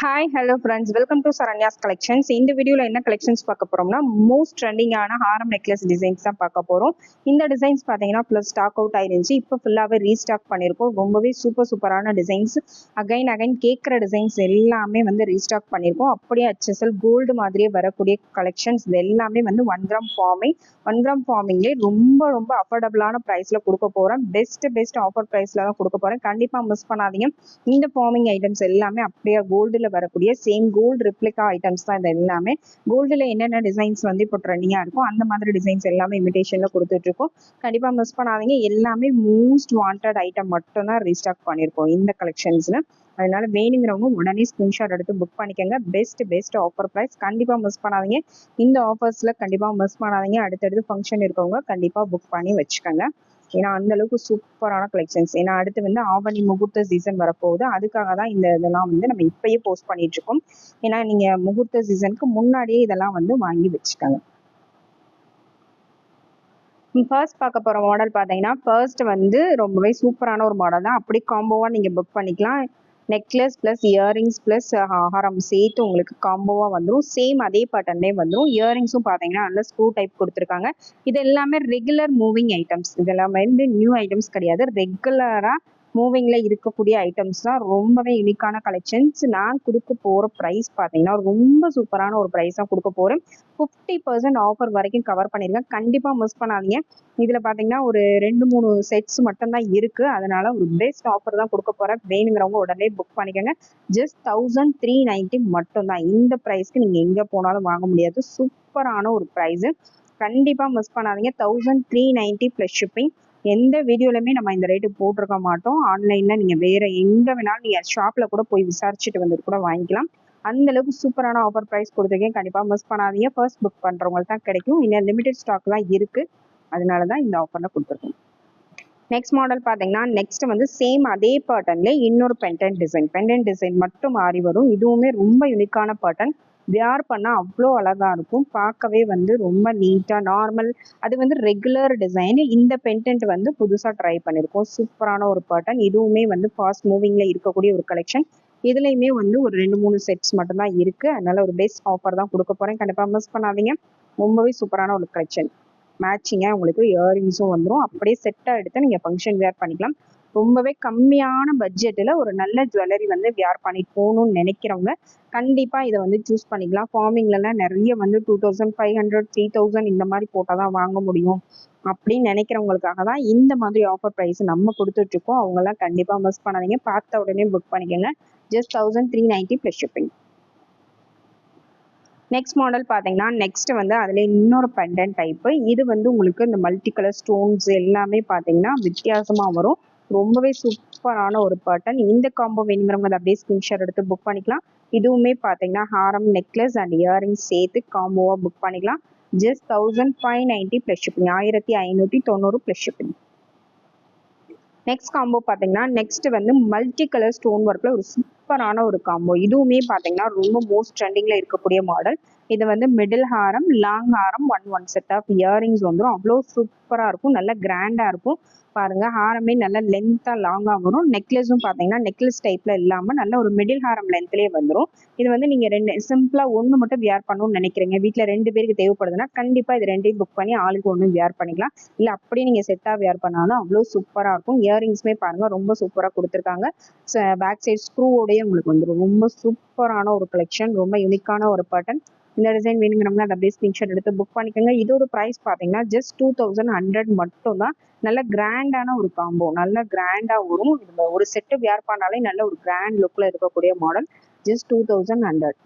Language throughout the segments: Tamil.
Hi hello friends welcome to Saranya's collections இந்த வீடியோவில் என்ன கலெக்ஷன்ஸ் பார்க்க போறோம்னா மோஸ்ட் ட்ரெண்டிங்கான ஹாரம் நெக்லஸ் டிசைன்ஸ் தான் பார்க்க போகிறோம் இந்த டிசைன்ஸ் பார்த்தீங்கன்னா ப்ளஸ் ஸ்டாக் அவுட் ஆயிருந்துச்சு. இப்போ ஃபுல்லாகவே ரீஸ்டாக் பண்ணியிருக்கோம் ரொம்பவே சூப்பர் சூப்பரான டிசைன்ஸ் அகைன் அகைன் கேட்குற டிசைன்ஸ் எல்லாமே வந்து ரீஸ்டாக் பண்ணியிருக்கோம் அப்படியே ஹெச்எஸ்எல் கோல்டு மாதிரியே வரக்கூடிய கலெக்ஷன்ஸ் இது எல்லாமே வந்து one gram forming one gram ஃபார்மிங்லேயே ரொம்ப ரொம்ப அஃபோர்டபுளான ப்ரைஸில் கொடுக்க போகிறேன் பெஸ்ட் பெஸ்ட் ஆஃபர் ப்ரைஸில் தான் கொடுக்க போகிறேன் கண்டிப்பாக மிஸ் பண்ணாதீங்க. இந்த ஃபார்மிங் ஐட்டம்ஸ் எல்லாமே அப்படியே கோல்டில் வரக்கூடிய சேம் கோல்டு ரிப்ளிகா ஐட்டம்ஸ் தான் இது எல்லாமே. கோல்டில் என்னென்ன டிசைன்ஸ் வந்து இப்போ ட்ரெண்டிங்காக இருக்கும் அந்த மாதிரி டிசைன்ஸ் எல்லாமே இமிடேஷனில் கொடுத்துட்ருக்கோம். கண்டிப்பாக மிஸ் பண்ணாதீங்க. எல்லாமே மோஸ்ட் வாண்டட் ஐட்டம் மட்டும் தான் ரீஸ்டாக் பண்ணியிருக்கோம் இந்த கலெக்ஷன்ஸில் அதனால வேணுங்கிறவங்க உடனே ஸ்கிரீன்ஷாட் எடுத்து புக் பண்ணிக்கோங்க. பெஸ்ட் பெஸ்ட் ஆஃபர் ப்ரைஸ் கண்டிப்பாக மிஸ் பண்ணாதீங்க. இந்த ஆஃபர்ஸில் கண்டிப்பாக மிஸ் பண்ணாதீங்க. அடுத்தடுத்து ஃபங்க்ஷன் இருக்கவங்க கண்டிப்பாக புக் பண்ணி வச்சுக்கோங்க. ஏன்னா அந்த அளவுக்கு சூப்பரான கலெக்ஷன்ஸ் ஏன்னா அடுத்து வந்து ஆவணி முகூர்த்த சீசன் வரப்போகுது. அதுக்காக தான் இந்த இதெல்லாம் வந்து நம்ம இப்பயே போஸ்ட் பண்ணிட்டு இருக்கோம் ஏன்னா நீங்க முகூர்த்த சீசனுக்கு முன்னாடியே இதெல்லாம் வந்து வாங்கி வச்சுக்கோங்க. ஃபர்ஸ்ட் பார்க்க போகிற மாடல் பார்த்தீங்கன்னா ஃபர்ஸ்ட் வந்து ரொம்பவே சூப்பரான ஒரு மாடல் தான். அப்படி காம்போவாக நீங்கள் புக் பண்ணிக்கலாம். நெக்லஸ் ப்ளஸ் இயரிங்ஸ் ப்ளஸ் ஹாரம் சேர்த்து உங்களுக்கு காம்போவாக வந்துடும் சேம் அதே பேட்டர்னே வந்துடும் இயரிங்ஸும் பார்த்தீங்கன்னா நல்ல ஸ்க்ரூ டைப் கொடுத்துருக்காங்க. இது எல்லாமே ரெகுலர் மூவிங் ஐட்டம்ஸ் இதெல்லாமே வந்து நியூ ஐட்டம்ஸ் கிடையாது. ரெகுலராக மூவிங்கில் இருக்கக்கூடிய ஐட்டம்ஸ் தான் ரொம்பவே யூனிக்கான கலெக்ஷன்ஸ் நான் கொடுக்க போகிற ப்ரைஸ் பார்த்தீங்கன்னா ரொம்ப சூப்பரான ஒரு ப்ரைஸ் தான் கொடுக்க போகிறேன் ஃபிஃப்டி பர்சன்ட் ஆஃபர் வரைக்கும் கவர் பண்ணியிருக்கேன் கண்டிப்பாக மிஸ் பண்ணாதீங்க. இதில் பார்த்தீங்கன்னா ஒரு ரெண்டு மூணு செட்ஸ் மட்டும்தான் இருக்குது அதனால் ஒரு பெஸ்ட் ஆஃபர் தான் கொடுக்க போகிறேன் வேணுங்கிறவங்க உடனே புக் பண்ணிக்கோங்க. ஜஸ்ட் தௌசண்ட் த்ரீ நைன்ட்டி மட்டும்தான். இந்த ப்ரைஸ்க்கு நீங்கள் எங்கே போனாலும் வாங்க முடியாது. சூப்பரான ஒரு ப்ரைஸு கண்டிப்பாக மிஸ் பண்ணாதீங்க. Thousand three ninety plus shipping எந்த வீடியோலையுமே நம்ம இந்த ரேட்டு போட்டிருக்க மாட்டோம். ஆன்லைனில் நீங்கள் வேறு எங்கே வேணாலும் நீங்கள் ஷாப்பில் கூட போய் விசாரிச்சுட்டு வந்துட்டு கூட வாங்கிக்கலாம். அந்த அளவுக்கு சூப்பரான ஆஃபர் ப்ரைஸ் கொடுத்துருக்கேன். கண்டிப்பாக மிஸ் பண்ணாதீங்க. ஃபர்ஸ்ட் புக் பண்ணுறவங்களுக்கு தான் கிடைக்கும். இன்னும் லிமிடெட் ஸ்டாக் தான் இருக்குது அதனால தான் இந்த ஆஃபரில் கொடுத்துருக்கோம் நெக்ஸ்ட் மாடல் பார்த்தீங்கன்னா நெக்ஸ்ட் வந்து சேம் அதே பேட்டர்ன்ல இன்னொரு பென்டன் டிசைன் பென்டன் டிசைன் மட்டும் மாறி வரும். இதுவுமே ரொம்ப யூனிக்கான பேட்டர்ன் வியார் பண்ணால் அவ்வளோ அழகாக இருக்கும். பார்க்கவே வந்து ரொம்ப நீட்டாக நார்மல் அது வந்து ரெகுலர் டிசைன் இந்த பென்டென்ட் வந்து புதுசாக ட்ரை பண்ணியிருக்கோம் சூப்பரான ஒரு பேட்டர்ன் இதுவுமே வந்து ஃபாஸ்ட் மூவிங்கில் இருக்கக்கூடிய ஒரு கலெக்ஷன் இதுலேயுமே வந்து ஒரு ரெண்டு மூணு செட்ஸ் மட்டும்தான் இருக்குது அதனால ஒரு பெஸ்ட் ஆஃபர் தான் கொடுக்க போகிறேன் கண்டிப்பாக மிஸ் பண்ணாதீங்க. ரொம்பவே சூப்பரான ஒரு கலெக்ஷன் மேட்சிங்காக உங்களுக்கு இயரிங்ஸும் வந்துடும் அப்படியே செட்டாக எடுத்து நீங்கள் ஃபங்க்ஷன் வேர் பண்ணிக்கலாம். ரொம்பவே கம்மியான பட்ஜெட்டில் ஒரு நல்ல ஜுவல்லரி வந்து வியர் பண்ணிட்டு போகணும்னு நினைக்கிறவங்க கண்டிப்பாக இதை வந்து சூஸ் பண்ணிக்கலாம். ஃபார்மிங்லலாம் நிறைய வந்து two thousand five hundred three thousand இந்த மாதிரி போட்டால் தான் வாங்க முடியும். அப்படின்னு நினைக்கிறவங்களுக்காக தான் இந்த மாதிரி ஆஃபர் ப்ரைஸ் நம்ம கொடுத்துட்ருக்கோம். அவங்கெல்லாம் கண்டிப்பாக மிஸ் பண்ணாதீங்க. பார்த்த உடனே புக் பண்ணிக்கோங்க. Just thousand three ninety plus shipping next model பார்த்தீங்கன்னா நெக்ஸ்ட் வந்து அதில் இன்னொரு பெண்டன் டைப்பு இது வந்து உங்களுக்கு இந்த மல்டி கலர் ஸ்டோன்ஸ் எல்லாமே பார்த்தீங்கன்னா வித்தியாசமாக வரும். ரொம்பவே சூப்பரான ஒரு பேட்டர்ன் இந்த காம்போ வேணுங்கிறவங்க அதை அப்படியே ஸ்கிரீன்ஷாட் எடுத்து புக் பண்ணிக்கலாம். இதுவுமே பார்த்தீங்கன்னா ஹாரம் நெக்லஸ் அண்ட் இயரிங்ஸ் சேர்த்து காம்போவாக புக் பண்ணிக்கலாம். Just thousand five ninety plus shipping ஆயிரத்தி ஐநூற்றி தொண்ணூறு ப்ளஸ் ஷிப்பிங் நெக்ஸ்ட் காம்போ பார்த்தீங்கன்னா நெக்ஸ்ட் வந்து மல்டி கலர் ஸ்டோன் ஒர்க்கில் ஒரு சூப்பரான ஒரு காம்போ இதுவுமே பார்த்தீங்கன்னா ரொம்ப மோஸ்ட் ட்ரெண்டிங்கில் இருக்கக்கூடிய மாடல் இது வந்து மிடில் ஹாரம் long Haram one one set of earrings வந்துடும் அவ்வளோ சூப்பராக இருக்கும். நல்ல கிராண்டாக இருக்கும். பாருங்க ஹாரமே நல்ல லென்த்தாக லாங்காக வரும். நெக்லஸும் பார்த்தீங்கன்னா நெக்லஸ் டைப்பில் இல்லாமல் நல்ல ஒரு மிடில் ஹாரம் லென்த்லேயே வந்துடும் இது வந்து நீங்கள் ரெண்டு சிம்பிளாக ஒன்று மட்டும் வியர் பண்ணணும்னு நினைக்கிறீங்க. வீட்டில் ரெண்டு பேருக்கு தேவைப்படுதுன்னா கண்டிப்பாக இது ரெண்டையும் புக் பண்ணி ஆளுக்கு ஒன்று வியர் பண்ணிக்கலாம். இல்லை அப்படியே நீங்கள் செட்டாக வியர் பண்ணாலும் அவ்வளோ சூப்பராக இருக்கும். இயரிங்ஸுமே பாருங்கள் ரொம்ப சூப்பராக கொடுத்துருக்காங்க. பேக் சைட் ஸ்க்ரூவோடய உங்களுக்கு வந்துடும் ரொம்ப சூப்பரான ஒரு கலெக்ஷன் ரொம்ப யூனிக்கான ஒரு பேட்டர்ன் இந்த டிசைன் வேணுங்கிறவங்க அதை அப்படியே ஸ்க்ரீன்ஷாட் எடுத்து புக் பண்ணிக்கோங்க. இதோட ப்ரைஸ் பார்த்தீங்கன்னா ஜஸ்ட் டூ தௌசண்ட் ஹண்ட்ரட் மட்டும் தான் நல்ல கிராண்டான ஒரு காம்போ நல்ல கிராண்டாக வரும். இதில் ஒரு செட்டு வியர் பண்ணாலே நல்ல ஒரு கிராண்ட் லுக்கில் இருக்கக்கூடிய model just two thousand hundred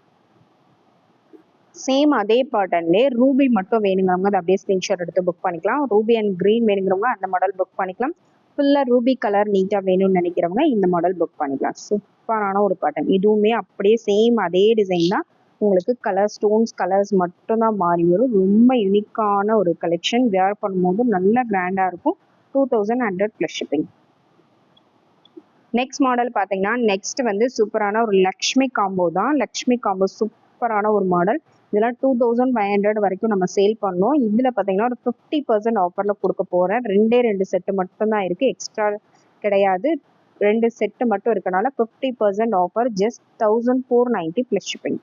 same அதே பேட்டர்ன்லேயே ரூபி மட்டும் வேணுங்கிறவங்க அதை அப்படியே ஸ்க்ரீன்ஷாட் எடுத்து புக் பண்ணிக்கலாம். ரூபி அண்ட் க்ரீன் வேணுங்கிறவங்க அந்த மாடல் புக் பண்ணிக்கலாம். ஃபுல்லாக ரூபி கலர் நீட்டாக வேணும்னு நினைக்கிறவங்க இந்த மாடல் புக் பண்ணிக்கலாம். சூப்பரான ஒரு பேட்டர்ன் இதுவுமே அப்படியே சேம் அதே டிசைன் தான். உங்களுக்கு கலர் ஸ்டோன்ஸ் கலர்ஸ் மட்டும்தான் மாறி வரும். ரொம்ப யூனிக்கான ஒரு கலெக்ஷன் வேர் பண்ணும்போது நல்ல கிராண்டாக இருக்கும். Two thousand hundred plus shipping next model பார்த்தீங்கன்னா நெக்ஸ்ட் வந்து சூப்பரான ஒரு லக்ஷ்மி காம்போ தான். லக்ஷ்மி காம்போ சூப்பரான ஒரு மாடல் இதெல்லாம் டூ தௌசண்ட் ஃபைவ் ஹண்ட்ரட் வரைக்கும் நம்ம சேல் பண்ணோம். இதில் பார்த்தீங்கன்னா ஒரு ஃபிஃப்டி பர்சன்ட் ஆஃபரில் கொடுக்க போகிறேன் ரெண்டே ரெண்டு செட்டு மட்டும்தான் இருக்குது எக்ஸ்ட்ரா கிடையாது. ரெண்டு செட்டு மட்டும் இருக்கனால fifty percent offer just thousand four ninety plus shipping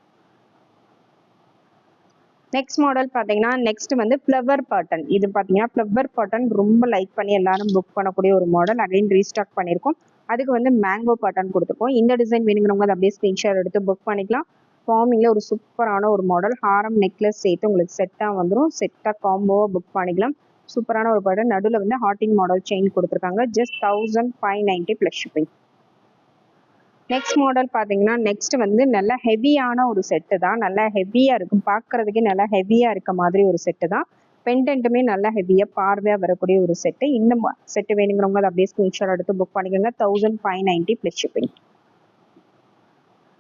next model பார்த்தீங்கன்னா நெக்ஸ்ட் வந்து ஃப்ளவர் பாட்டன் இது பார்த்தீங்கன்னா ஃப்ளவர் பாட்டன் ரொம்ப லைக் பண்ணி எல்லாரும் புக் பண்ணக்கூடிய ஒரு மாடல் அகைன் ரீஸ்டாக் பண்ணியிருக்கோம். அதுக்கு வந்து மேங்கோ பாட்டன் கொடுத்துருக்கோம். இந்த டிசைன் வேணுங்கிறவங்க அதை அப்படியே ஸ்க்ரீன்ஷாட் எடுத்து புக் பண்ணிக்கலாம். ஃபார்மிங்கில் ஒரு சூப்பரான ஒரு மாடல் ஹாரம் நெக்லஸ் சேர்த்து உங்களுக்கு செட்டாக வந்துடும் செட்டாக காம்போவாக புக் பண்ணிக்கலாம். சூப்பரான ஒரு பாட்டன் நடுவில் வந்து ஹாட்டிங் மாடல் செயின் கொடுத்துருக்காங்க. Just thousand five ninety plus shipping next model பார்த்தீங்கன்னா நெக்ஸ்ட் வந்து நல்ல ஹெவியான ஒரு செட்டு தான். நல்லா ஹெவியாக இருக்கும். பார்க்கறதுக்கே நல்லா ஹெவியாக இருக்க மாதிரி ஒரு செட்டு தான். பெண்டென்ட்டுமே நல்லா ஹெவியாக பார்வையாக வரக்கூடிய ஒரு செட்டு இந்த செட்டு வேணுங்கிறவங்க அதை அப்படியே ஸ்க்ரீன்ஷாட் எடுத்து புக் பண்ணிக்கோங்க. Thousand five ninety plus shipping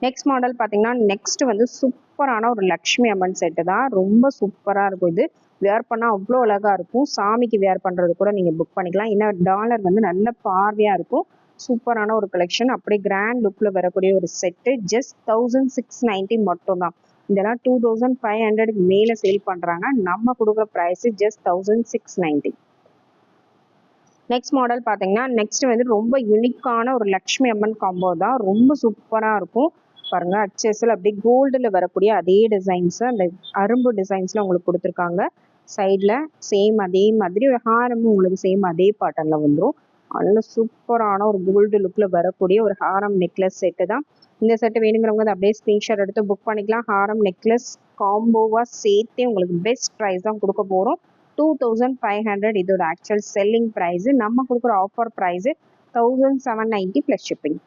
next model பார்த்தீங்கன்னா நெக்ஸ்ட் வந்து சூப்பரான ஒரு லக்ஷ்மி அம்மன் செட்டு தான். ரொம்ப சூப்பராக இருக்கும் இது. வேர் பண்ணால் அவ்வளோ அழகாக இருக்கும். சாமிக்கு வேர் பண்ணுறது கூட நீங்கள் புக் பண்ணிக்கலாம். இன்னும் டாலர் வந்து நல்ல பார்வையாக இருக்கும். சூப்பரான ஒரு கலெக்ஷன் அப்படியே கிராண்ட் லுக்கில் வரக்கூடிய ஒரு set just thousand six ninety மட்டும்தான். இதெல்லாம் டூ தௌசண்ட் ஃபைவ் ஹண்ட்ரடுக்கு மேலே சேல் பண்ணுறாங்க நம்ம கொடுக்குற price just thousand six ninety next model பார்த்தீங்கன்னா நெக்ஸ்ட் வந்து ரொம்ப யூனிக்கான ஒரு லக்ஷ்மி அம்மன் காம்போ தான். ரொம்ப சூப்பராக இருக்கும். பாருங்க அச்சஸில் அப்படியே கோல்டில் வரக்கூடிய அதே டிசைன்ஸ் அந்த அரும்பு டிசைன்ஸில் உங்களுக்கு கொடுத்துருக்காங்க. சைடில் சேம் அதே மாதிரி ஹாரமும் உங்களுக்கு சேம் அதே பாட்டனில் வந்துடும் நல்ல சூப்பரான ஒரு கோல்டு லுக்கில் வரக்கூடிய ஒரு ஹாரம் நெக்லஸ் செட்டு தான். இந்த செட்டு வேணுங்கிறவங்க அதை அப்படியே ஸ்க்ரீன்ஷாட் எடுத்து புக் பண்ணிக்கலாம். ஹாரம் நெக்லஸ் காம்போவாக சேர்த்தே உங்களுக்கு பெஸ்ட் ப்ரைஸ் தான் கொடுக்க போகிறோம் டூ தௌசண்ட் ஃபைவ் ஹண்ட்ரட் இதோட ஆக்சுவல் செல்லிங் ப்ரைஸு நம்ம கொடுக்குற offer price thousand seven ninety plus shipping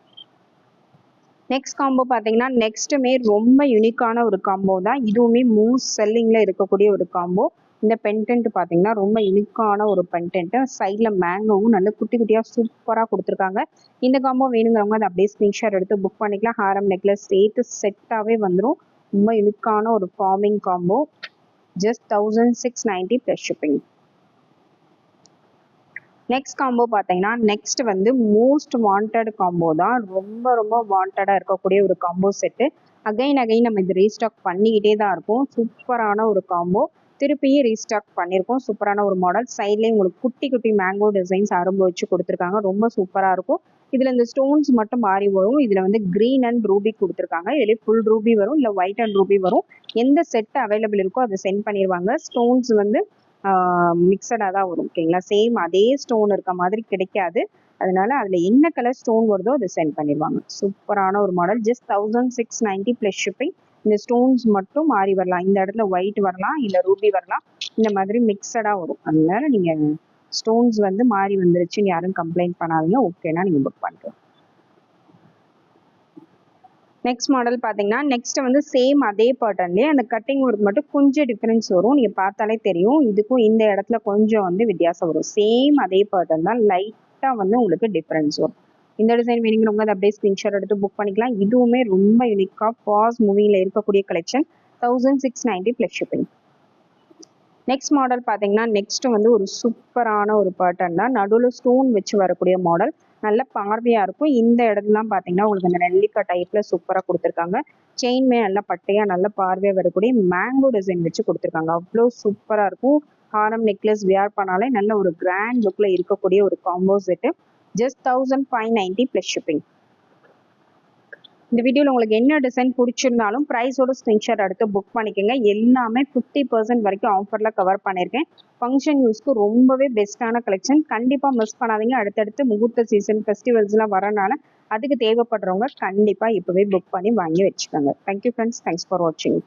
next combo பார்த்தீங்கன்னா நெக்ஸ்ட்டுமே ரொம்ப யூனிக்கான ஒரு காம்போ தான். இதுவுமே மூஸ் செல்லிங்கில் இருக்கக்கூடிய ஒரு காம்போ இந்த பென்டென்ட் பார்த்தீங்கன்னா ரொம்ப இனிக்கான ஒரு பென்டென்ட்டு சைடில் மேங்கோவும் நல்ல குட்டி குட்டியாக சூப்பராக கொடுத்துருக்காங்க. இந்த காம்போ வேணுங்கிறவங்க அதை அப்படியே ஸ்க்ரீன்ஷாட் எடுத்து புக் பண்ணிக்கலாம். ஹாரம் நெக்லஸ் சேர்த்து செட்டாகவே வந்துடும் ரொம்ப இனிக்கான ஒரு forming combo just thousand six ninety plus shipping next combo பார்த்தீங்கன்னா நெக்ஸ்ட் வந்து மோஸ்ட் வாண்டட் காம்போ தான். ரொம்ப ரொம்ப வாண்டடாக இருக்கக்கூடிய ஒரு காம்போ செட்டு அகைன் அகைன் நம்ம இது ரீஸ்டாக் பண்ணிக்கிட்டே தான் இருக்கும் சூப்பரான ஒரு காம்போ திருப்பியும் ரீஸ்டாக் பண்ணியிருக்கோம் சூப்பரான ஒரு மாடல் சைட்லேயும் உங்களுக்கு குட்டி குட்டி மேங்கோ டிசைன்ஸ் அரும்பு வச்சு கொடுத்துருக்காங்க. ரொம்ப சூப்பராக இருக்கும். இதில் இந்த ஸ்டோன்ஸ் மட்டும் மாறி வரும். இதில் வந்து க்ரீன் அண்ட் ரூபி கொடுத்துருக்காங்க. இதுலேயே ஃபுல் ரூபி வரும். இல்லை ஒயிட் அண்ட் ரூபி வரும். எந்த செட் அவைலபிள் இருக்கோ அதை சென்ட் பண்ணிடுவாங்க ஸ்டோன்ஸ் வந்து மிக்சடாக தான் வரும். ஓகேங்களா? சேம் அதே ஸ்டோன் இருக்க மாதிரி கிடைக்காது. அதனால அதில் என்ன கலர் ஸ்டோன் வருதோ அதை சென்ட் பண்ணிடுவாங்க சூப்பரான ஒரு model just thousand six ninety plus shipping இந்த ஸ்டோன்ஸ் மட்டும் மாறி வரலாம். இந்த இடத்துல ஒயிட் வரலாம் இல்லை ரூபி வரலாம். இந்த மாதிரி மிக்சடாக வரும். அதனால நீங்கள் ஸ்டோன்ஸ் வந்து மாறி வந்துருச்சுன்னு யாரும் கம்ப்ளைண்ட் பண்ணாதீங்க. ஓகேனா நீங்கள் புக் பண்ணிக்கலாம். நெக்ஸ்ட் மாடல் பார்த்தீங்கன்னா நெக்ஸ்ட் வந்து சேம் அதே பேட்டர்ன்லேயே அந்த கட்டிங் ஒர்க் மட்டும் கொஞ்சம் டிஃப்ரென்ஸ் வரும். நீங்கள் பார்த்தாலே தெரியும். இதுக்கும் இந்த இடத்துல கொஞ்சம் வந்து வித்தியாசம் வரும். சேம் அதே பேட்டர்ன் தான். லைட்டாக வந்து உங்களுக்கு டிஃப்ரென்ஸ் வரும். இந்த டிசைன் வேணுங்கிறவங்க அதை அப்படியே ஸ்கிரீன்ஷாட் எடுத்து புக் பண்ணிக்கலாம். இதுவுமே ரொம்ப யூனிக்காக பாஸ் மூவியில் இருக்கக்கூடிய collection thousand six ninety plus shipping next model பார்த்தீங்கன்னா நெக்ஸ்ட் வந்து ஒரு சூப்பரான ஒரு பேட்டர்ன் தான். நடுவில் ஸ்டோன் வச்சு வரக்கூடிய மாடல் நல்ல பார்வையாக இருக்கும். இந்த இடத்துலாம் பார்த்தீங்கன்னா உங்களுக்கு அந்த நெல்லிக்காய் டைப்பில் சூப்பராக கொடுத்துருக்காங்க. செயின்மே நல்லா பட்டையாக நல்ல பார்வையாக வரக்கூடிய மேங்கோ டிசைன் வச்சு கொடுத்துருக்காங்க. அவ்வளோ சூப்பராக இருக்கும். ஹாரம் நெக்லஸ் வியர் பண்ணாலே நல்ல ஒரு கிராண்ட் லுக்கில் இருக்கக்கூடிய ஒரு combo set just thousand five ninety plus shipping இந்த வீடியோவில் உங்களுக்கு என்ன டிசைன் பிடிச்சிருந்தாலும் ப்ரைஸோட ஸ்க்ரீன்ஷாட் எடுத்து புக் பண்ணிக்கோங்க. எல்லாமே ஃபிஃப்டி பர்சன்ட் வரைக்கும் ஆஃபரில் கவர் பண்ணியிருக்கேன் ஃபங்க்ஷன் யூஸ்க்கு ரொம்பவே பெஸ்ட்டான கலெக்ஷன் கண்டிப்பாக மிஸ் பண்ணாதீங்க. அடுத்தடுத்து முகூர்த்த சீசன் ஃபெஸ்டிவல்ஸ்லாம் வரனால அதுக்கு தேவைப்படுறவங்க கண்டிப்பாக இப்போவே புக் பண்ணி வாங்கி வச்சுக்கோங்க. தேங்க்யூ ஃப்ரெண்ட்ஸ் தேங்க்ஸ் ஃபார் வாட்சிங்